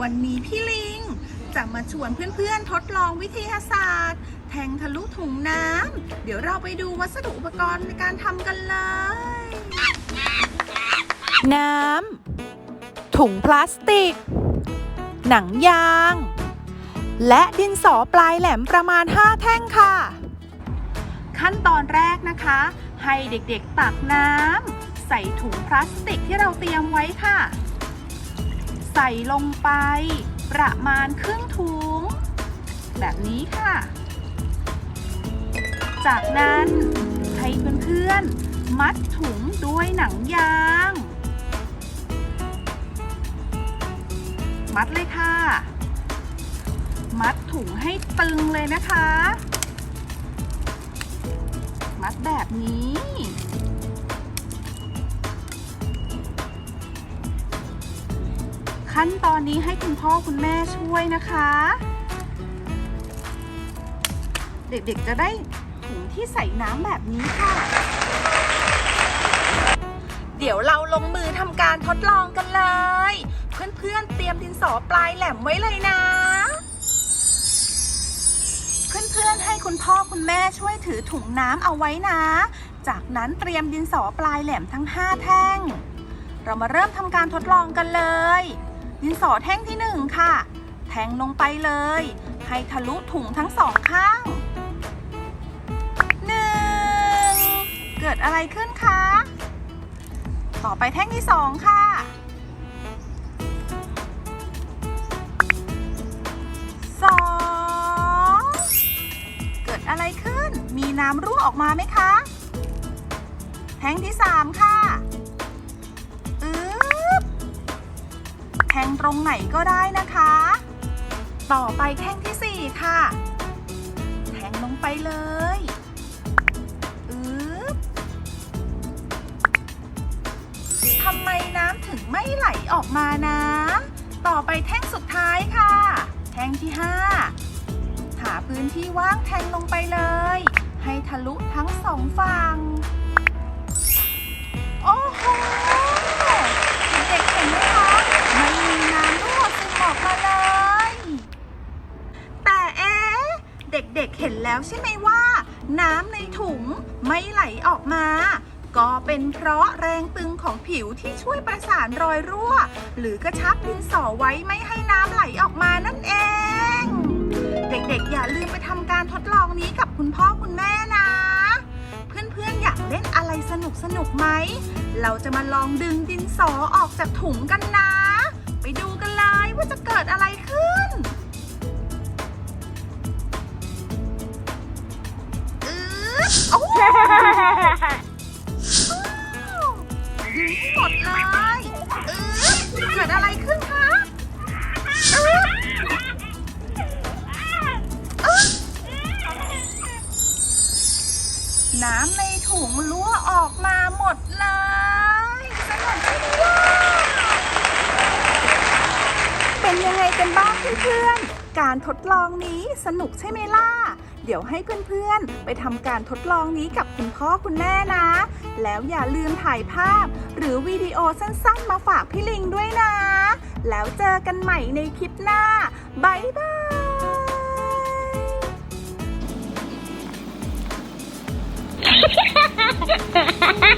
วันนี้พี่ลิง จะมาชวนเพื่อนๆ ทดลองวิทยาศาสตร์ แทงทะลุถุงน้ำ เดี๋ยวเราไปดูวัสดุอุปกรณ์ในการทำกันเลย น้ำ ถุงพลาสติก หนังยาง และดินสอปลายแหลมประมาณ 5 แท่งค่ะ ขั้นตอนแรกนะคะ ให้เด็กๆตักน้ำใส่ถุงพลาสติกที่เราเตรียมไว้ค่ะ ใส่ลงไปประมาณครึ่งถุง แบบนี้ค่ะ จากนั้นให้เพื่อนๆ มัดถุงด้วยหนังยาง มัดเลยค่ะ มัดถุงให้ตึงเลยนะคะ มัดแบบนี้ ขั้นตอนนี้ให้คุณพ่อคุณแม่ช่วยนะคะ เด็กๆจะได้ถุงที่ใส่น้ำแบบนี้ค่ะ เดี๋ยวเราลงมือทำการทดลองกันเลย เพื่อนๆเตรียมดินสอปลายแหลมไว้เลยนะ เพื่อนๆให้คุณพ่อคุณแม่ช่วยถือถุงน้ำเอาไว้นะ จากนั้นเตรียมดินสอปลายแหลมทั้ง 5 แท่งเรามาเริ่มทำการทดลองกันเลย ดินสอแท่งที่1ค่ะ แทงลงไปเลย ให้ทะลุถุงทั้งสองข้างหนึ่งเกิดอะไรขึ้นคะ ต่อไปแท่งที่2ค่ะสองเกิดอะไรขึ้น มีน้ำรั่วออกมาไหมคะ แท่งที่สามค่ะ ตรงไหนก็ได้นะคะ ต่อไปแท่งที่สี่ค่ะ แทงลงไปเลยอึ๊บทำไมน้ำถึงไม่ไหลออกมานะ ต่อไปแท่งสุดท้ายค่ะ แท่งที่ 5 หาพื้นที่ว่างแทงลงไปเลย ให้ทะลุทั้งสองฝั่ง เด็กๆเห็นแล้วใช่ไหมว่า น้ำในถุงไม่ไหลออกมา ก็เป็นเพราะแรงตึงของผิวที่ช่วยประสานรอยรั่ว หรือกระชับดินสอไว้ไม่ให้น้ำไหลออกมานั่นเอง เด็กๆ อย่าลืมไปทำการทดลองนี้กับคุณพ่อคุณแม่นะ เพื่อนๆ อยากเล่นอะไรสนุกสนุกไหม เราจะมาลองดึงดินสอออกจากถุงกันนะ ไปดูกันเลยว่าจะเกิดอะไรขึ้น ห้หมดเลยอือเกิดอะไรขึ้นคะอือน้ำในถุงรั่วออกมาหมดเลยสนุกใช่ไหมล่ะเป็นยังไงกันบ้างเพื่อนๆ การทดลองนี้สนุกใช่ไหมล่ะ ดี๋ยวให้เพื่อนๆ ไปทำการทดลองนี้กับคุณพ่อคุณแม่นะ แล้วอย่าลืมถ่ายภาพ หรือวิดีโอสั้นๆ มาฝากพี่ลิงด้วยนะ แล้วเจอกันใหม่ในคลิปหน้าบายบาย